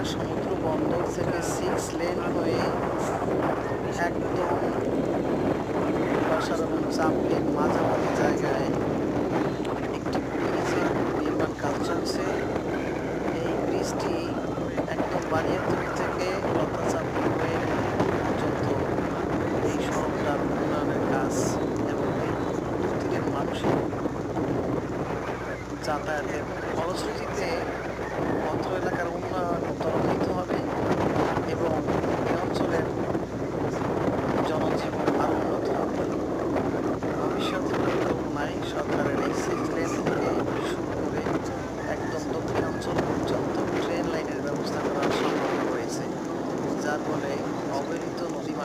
ঢাকা সমুদ্র বন্দর থেকে সিক্স লেন হয়ে একদম এবং চাপের মাঝামাঝি জায়গায় একটি ব্রিজের নির্মাণ কাজ চলছে। এই ব্রিজটি একদম বানিয়াতুলি থেকে লতাচাপড়ি হয়ে পর্যন্ত এই সড়কটার উন্নয়নের কাজ এবং দুটির মানুষের যাতায়াতের ফলশ্রুতিতে con el favorito nos iba